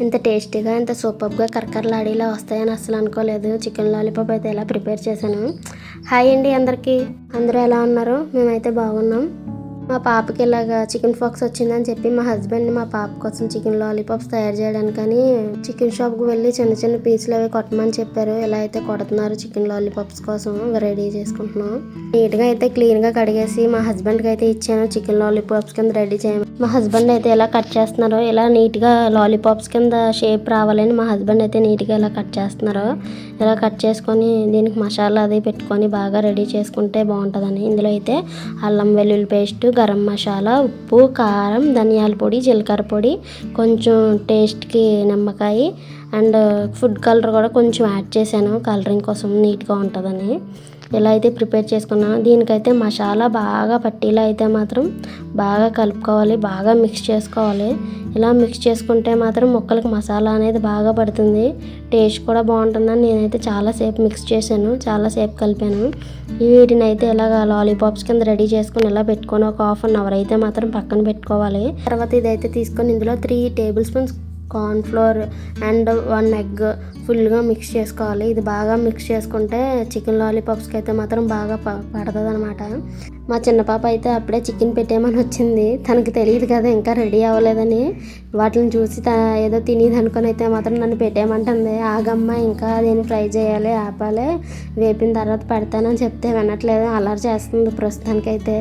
ఇంత టేస్టీగా ఇంత సూపర్గా కరకరలాడేలా వస్తాయని అసలు అనుకోలేదు. చికెన్ లాలీపాప్ అయితే ఇలా ప్రిపేర్ చేశాను. హాయ్ అండి అందరికీ. అందరూ ఎలా ఉన్నారు? మేమైతే బాగున్నాం. మా పాపకి ఇలాగా చికెన్ ఫాక్స్ వచ్చిందని చెప్పి మా హస్బెండ్ మా పాప కోసం చికెన్ లాలీపాప్స్ తయారు చేయడానికని చికెన్ షాప్కి వెళ్ళి చిన్న చిన్న పీసులు అవి కొట్టమని చెప్పారు. ఇలా అయితే కొడుతున్నారు చికెన్ లాలీపాప్స్ కోసం రెడీ చేసుకుంటున్నాం. నీట్గా అయితే క్లీన్గా కడిగేసి మా హస్బెండ్కి అయితే ఇచ్చాను. చికెన్ లాలీపాప్స్ కింద రెడీ చేయమని మా హస్బెండ్ అయితే ఎలా కట్ చేస్తున్నారో ఇలా నీట్గా లాలీపాప్స్ కింద షేప్ రావాలని మా హస్బెండ్ అయితే నీట్గా ఇలా కట్ చేస్తున్నారో ఇలా కట్ చేసుకొని దీనికి మసాలా అది పెట్టుకొని బాగా రెడీ చేసుకుంటే బాగుంటుందని. ఇందులో అయితే అల్లం వెల్లుల్లి పేస్ట్ గరం మసాలా ఉప్పు కారం ధనియాల పొడి జీలకర్ర పొడి కొంచెం టేస్ట్కి నిమ్మకాయ అండ్ ఫుడ్ కలర్ కూడా కొంచెం యాడ్ చేశాను కలరింగ్ కోసం నీట్గా ఉంటుందని. ఇలా అయితే ప్రిపేర్ చేసుకున్నాను దీనికైతే మసాలా బాగా పట్టేలా అయితే మాత్రం బాగా కలుపుకోవాలి బాగా మిక్స్ చేసుకోవాలి. ఇలా మిక్స్ చేసుకుంటే మాత్రం ముక్కలకి మసాలా అనేది బాగా పడుతుంది. టేస్ట్ కూడా బాగుంటుందని నేనైతే చాలాసేపు మిక్స్ చేశాను చాలాసేపు కలిపాను. వీటిని అయితే ఇలాగ లాలీపాప్స్ కింద రెడీ చేసుకొని ఇలా పెట్టుకొని ఒక హాఫ్ అన్ అవర్ అయితే మాత్రం పక్కన పెట్టుకోవాలి. తర్వాత ఇదైతే తీసుకొని ఇందులో three tablespoons corn flour and one egg ఫుల్గా మిక్స్ చేసుకోవాలి. ఇది బాగా మిక్స్ చేసుకుంటే చికెన్ లాలీపాప్స్కి అయితే మాత్రం బాగా ప పడుతుంది అనమాట మా చిన్న పాప అయితే అప్పుడే చికెన్ పెట్టేమని వచ్చింది. తనకి తెలియదు కదా ఇంకా రెడీ అవ్వలేదని. వాటిని చూసి త ఏదో తినేది అనుకొని అయితే మాత్రం నన్ను పెట్టేయమంటుంది. ఆగమ్మ ఇంకా దీన్ని ఫ్రై చేయాలి ఆపాలి. వేపిన తర్వాత పెడతానని చెప్తే వినట్లేదు. అల్లరి చేస్తుంది ప్రస్తుతానికైతే.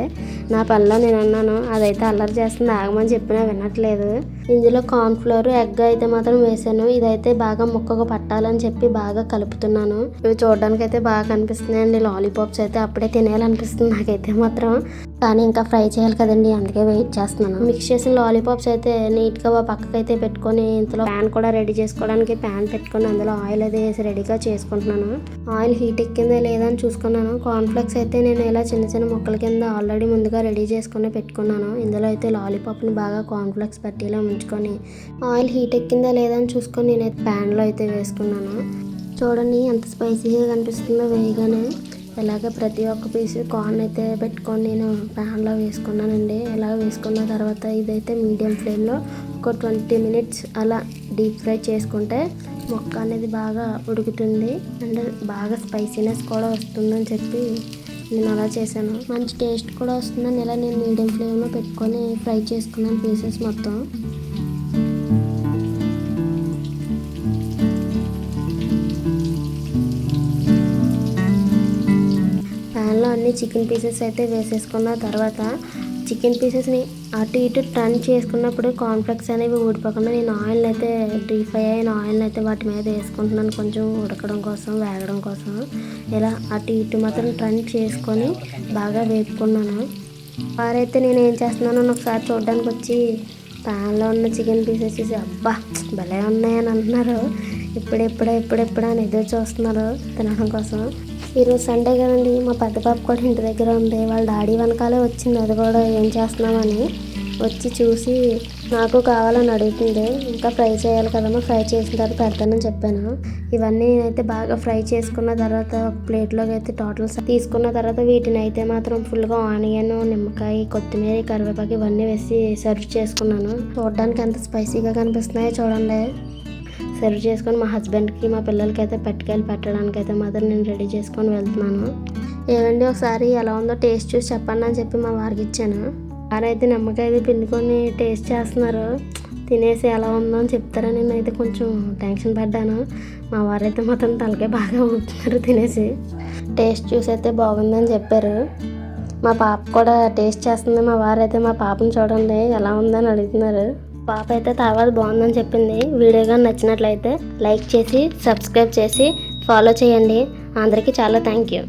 నా పనిలో నేను అన్నాను అదైతే అల్లరి చేస్తుంది. ఆగమని చెప్పినా వినట్లేదు. ఇందులో కార్న్ఫ్లోర్ ఎగ్ అయితే మాత్రం వేసాను. ఇదైతే బాగా ముక్కకు పట్టాలని చెప్పి బాగా కలుపుతున్నాను. ఇవి చూడడానికి అయితే బాగా కనిపిస్తున్నాయండి. లాలీపాప్స్ అయితే అప్పుడే తినేయాలనిపిస్తుంది నాకైతే మాత్రం. కానీ ఇంకా ఫ్రై చేయాలి కదండి అందుకే వెయిట్ చేస్తున్నాను. మిక్స్ చేసిన లాలీపాప్స్ అయితే నీట్గా పక్కకి అయితే పెట్టుకొని ఇంతలో ప్యాన్ కూడా రెడీ చేసుకోవడానికి ప్యాన్ పెట్టుకొని అందులో ఆయిల్ అది వేసి రెడీగా చేసుకుంటున్నాను. ఆయిల్ హీట్ ఎక్కిందా లేదా అని చూసుకున్నాను. కార్న్ఫ్లెక్స్ అయితే నేను ఇలా చిన్న చిన్న ముక్కల కింద ఆల్రెడీ ముందుగా రెడీ చేసుకుని పెట్టుకున్నాను. ఇందులో అయితే లాలీపాప్ని బాగా కార్న్ఫ్లెక్స్ పట్టీలో ఉంచుకొని ఆయిల్ హీట్ ఎక్కిందా లేదా అని చూసుకొని నేనైతే ప్యాన్లో అయితే వేసుకున్నాను. చూడండి ఎంత స్పైసీగా కనిపిస్తుందో వేయగానే. ఇలాగ ప్రతి ఒక్క పీస్ కార్న్ అయితే పెట్టుకొని నేను ప్యాన్లో వేసుకున్నానండి. ఇలా వేసుకున్న తర్వాత ఇదైతే మీడియం ఫ్లేమ్లో ఒక ట్వంటీ మినిట్స్ అలా డీప్ ఫ్రై చేసుకుంటే మొక్క అనేది బాగా ఉడుకుతుంది. అండ్ బాగా స్పైసీనెస్ కూడా వస్తుందని చెప్పి నేను అలా చేశాను. మంచి టేస్ట్ కూడా వస్తుందని ఇలా నేను మీడియం ఫ్లేమ్లో పెట్టుకొని ఫ్రై చేసుకున్నాను పీసెస్ మొత్తం. ప్యాన్లో అన్ని చికెన్ పీసెస్ అయితే వేసేసుకున్న తర్వాత చికెన్ పీసెస్ని అటు ఇటు టర్న్ చేసుకున్నప్పుడు కాన్ఫ్లెక్స్ అనేవి ఊడిపోకుండా నేను ఆయిల్ అయితే డీప్ ఫ్రై అయిన ఆయిల్ అయితే వాటి మీద వేసుకుంటున్నాను. కొంచెం ఉడకడం కోసం వేగడం కోసం. ఇలా అటు ఇటు మాత్రం టర్న్ చేసుకొని బాగా వేపుకున్నాను. వారైతే నేను ఏం చేస్తున్నానో ఒకసారి చూడడానికి వచ్చి ప్యాన్లో ఉన్న చికెన్ పీసెస్ చూసి అబ్బా భలే ఉన్నాయని అంటున్నారు. ఇప్పుడెప్పుడే ఇప్పుడెప్పుడు అని ఎదురు చూస్తున్నారు తినడం కోసం. ఈరోజు సండే కదండి. మా పెద్ద పాప కూడా ఇంటి దగ్గర ఉంది. వాళ్ళ డాడీ వెనకాలే వచ్చింది. అది కూడా ఏం చేస్తున్నామని వచ్చి చూసి నాకు కావాలని అడుగుతుంది. ఇంకా ఫ్రై చేయాలి కదమ్మా ఫ్రై చేసిన తర్వాత పెడతానని చెప్పాను. ఇవన్నీ నేనైతే బాగా ఫ్రై చేసుకున్న తర్వాత ఒక ప్లేట్లోకి అయితే టోటల్ తీసుకున్న తర్వాత వీటిని అయితే మాత్రం ఫుల్గా ఆనియన్ నిమ్మకాయ కొత్తిమీర కరివేపాకు ఇవన్నీ వేసి సర్వ్ చేసుకున్నాను. చూడడానికి ఎంత స్పైసీగా కనిపిస్తున్నాయో చూడండి. సర్వ్ చేసుకొని మా హస్బెండ్కి మా పిల్లలకి అయితే పట్టుకెళ్ళి పెట్టడానికి అయితే మాత్రం నేను రెడీ చేసుకొని వెళ్తున్నాను. ఏమండి ఒకసారి ఎలా ఉందో టేస్ట్ చూసి చెప్పండి అని చెప్పి మా వారికి ఇచ్చాను. వారైతే నిమ్మకాయ పిండుకొని టేస్ట్ చేస్తున్నారు. తినేసి ఎలా ఉందో అని చెప్తారని నేనైతే కొంచెం టెన్షన్ పడ్డాను. మా వారైతే మాత్రం తలకే బాగా ఉంటున్నారు తినేసి. టేస్ట్ చూసి అయితే బాగుందని చెప్పారు. మా పాప కూడా టేస్ట్ చేస్తుంది. మా వారైతే మా పాపను చూడండి ఎలా ఉందని అడుగుతున్నారు. పాప అయితే తర్వాత బాగుందని చెప్పింది. వీడియో కానీ నచ్చినట్లయితే లైక్ చేసి సబ్స్క్రైబ్ చేసి ఫాలో చేయండి. అందరికీ చాలా థ్యాంక్ యూ